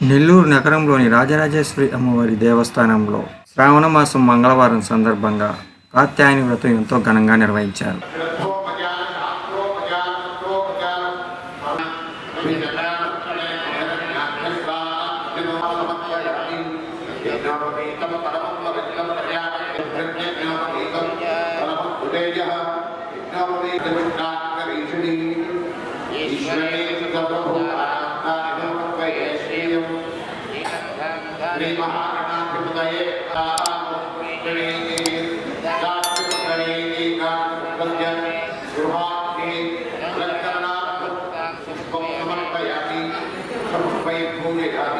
నెల్లూరు నగరంలోని రాజరాజేశ్వరి అమ్మవారి దేవస్థానంలో శ్రావణ మాసం మంగళవారం సందర్భంగా కాత్యాయని వ్రతం ఎంతో ఘనంగా నిర్వహించారు. ఈశ్వరే శ్రీమహాగణాధిపతయే సమర్పయామి సమర్పయ పూజయామి